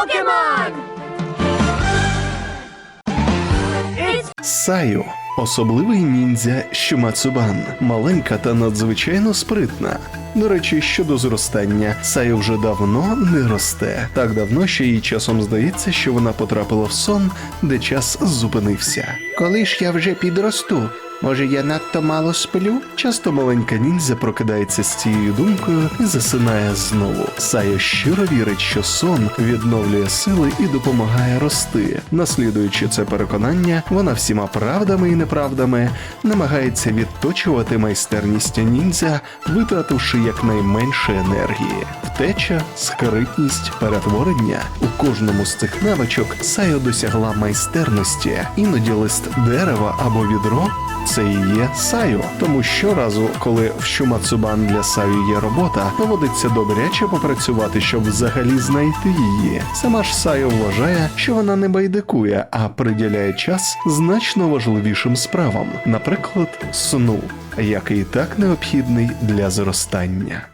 Pokemon! Саю особливий ніндзя Щумацубан, маленька та надзвичайно спритна. До речі, щодо зростання, Саю вже давно не росте. Так давно, що їй часом здається, що вона потрапила в сон, де час зупинився. Коли ж я вже підросту? Може, я надто мало сплю? Часто маленька ніндзя прокидається з цією думкою і засинає знову. Саю щиро вірить, що сон відновлює сили і допомагає рости. Наслідуючи це переконання, вона всіма правдами і неправдами намагається відточувати майстерність ніндзя, витративши якнайменше енергії. Втеча, скритність, перетворення у кожному з цих навичок Сайо досягла майстерності, іноді лист дерева або відро. Це і є Сайо. Тому щоразу, коли в Шумацубан для Сайо є робота, доводиться добряче попрацювати, щоб взагалі знайти її. Сама ж Сайо вважає, що вона не байдикує, а приділяє час значно важливішим справам, наприклад, сну, який так необхідний для зростання.